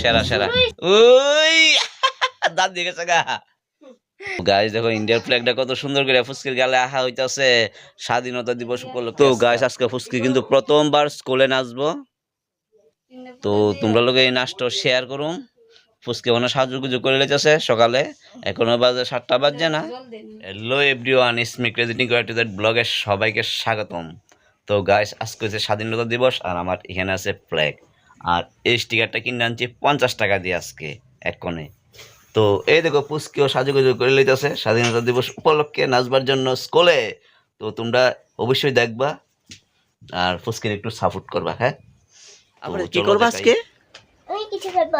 সেরা সেরা। ওই দাঁত দিয়ে গেছে গা। গাইস দেখো ইন্ডিয়ার ফ্ল্যাগটা কত সুন্দর করে ফুসকির গালে আহা হইতাছে। স্বাধীনতা দিবস উপলক্ষে। তো গাইস আজকে ফুসকি কিন্তু প্রথমবার স্কুলে নাচবো। তো তোমরা লোক এই নাচটা শেয়ার করুন ফুসকে মনে সাহায্য গুজু করে লেগেছে সকালে। এখনও বাজে সাতটা বাজছে না। হ্যালো এভরিওয়ান ইসমি ক্রেডিটিং গ্র্যাটিউড ব্লগে সবাইকে স্বাগতম। তো গাইস আজকে হচ্ছে স্বাধীনতা দিবস আর আমার এখানে আছে ফ্ল্যাগ আর এই স্টিকারটা কিনে আনছি পঞ্চাশ টাকা দিয়ে আজকে এক কোণে। তো এই দেখো পুস্কিও সাজুগুজু করে লইতেছে। স্বাধীনতা দিবস উপলক্ষে নাচবার জন্য স্কুলে। তো তোমরা অবশ্যই দেখবা আর ফুসকির একটু সাপোর্ট করবা হ্যাঁ? আমরা কি করব। আজকে? আমি কিছু করব।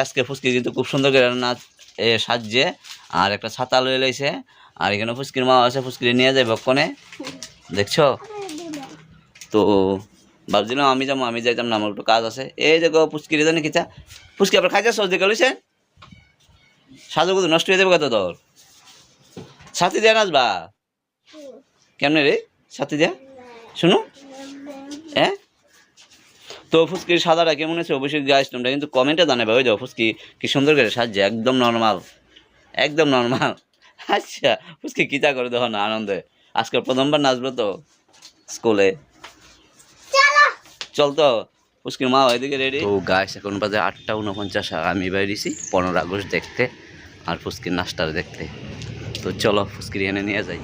আজকে ফুসকি কিন্তু খুব সুন্দর করে নাচ এ, সাজছে। আর একটা ছাতা লয়ে লাইছে। আর এখানে ফুসকির মা আছে ফুসকির নিয়ে যায় বক্ষণে দেখছ? তো ভাবছিলাম আমি যাব আমি যাইতাম না, আমার একটু কাজ আছে। এই যে দেখো ফুসকির জানি কিতা ফুসকি আবার খাইছে গেলিছে সাজু কত নষ্ট হয়ে যাবে কত তোর? সাথী দিয়া নাচবা? কেমনে রে? সাথী দিয়া? শুনো। হ্যাঁ তো ফুচকির সাদাটা কেমন আছে অবশ্যই গাছ তোমরা কিন্তু কমেন্টে জানাবে। ওই যাও ফুচকি কি সুন্দর করে সাজছে, একদম নর্মাল একদম নর্মাল আচ্ছা ফুসকি কিতা করে দেখো না, আনন্দে। আজকে প্রথমবার নাচবো তো স্কুলে চল তো, পুষ্কির মা ওইদিকে রেডি তো গাছ এখন বাজে আটটা উনপঞ্চাশ আমি বেরিয়েছি পনেরো আগস্ট দেখতে, আর ফুচকির নাস্তার দেখতে। তো চলো ফুস্কির এনে নিয়ে যাই।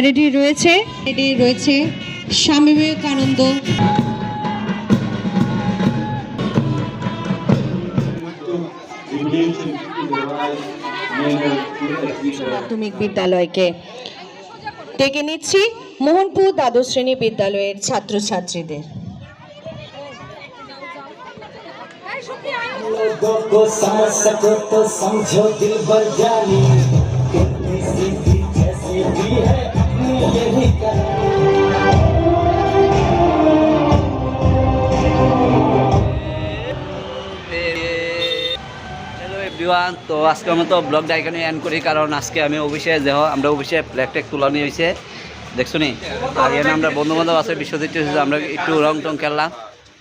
প্যারেডে রয়েছে প্যারেডে রয়েছে স্বামী বিবেকানন্দ মাধ্যমিক বিদ্যালয়কে ডেকে নিচ্ছি মোহনপুর দ্বাদশ শ্রেণী বিদ্যালয়ের ছাত্রছাত্রীদের लोगों को समझ सको तो समझो दिल भर जानी कितनी सीधी जैसी भी है এভরিওয়ান তো আজকের মতো ব্লগটা এখানে করি, কারণ আজকে আমি অফিসে দেহ আমরা অফিসে ফ্ল্যাগ ট্যাগ তোলা নিয়ে হয়েছে দেখছ নি? আর এখানে আমরা বন্ধু বান্ধব আছে, বিশ্বজিৎ আমরা একটু রং টং খেললাম।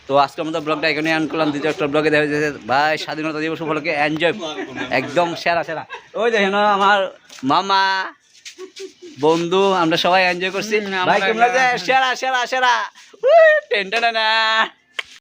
তো আজকের মতো ব্লগটা এখানে এন করলাম, দ্বিতীয় একটা ব্লগে দেখা যাচ্ছে, ভাই, স্বাধীনতা দিবস উপলক্ষে এনজয় একদম সেরা সেরা। ওই দেখেন আমার মামা। বন্ধু আমরা সবাই এনজয় করছি। ভাই কেমন সেরা সেরা সেরা। টেনটা টেন।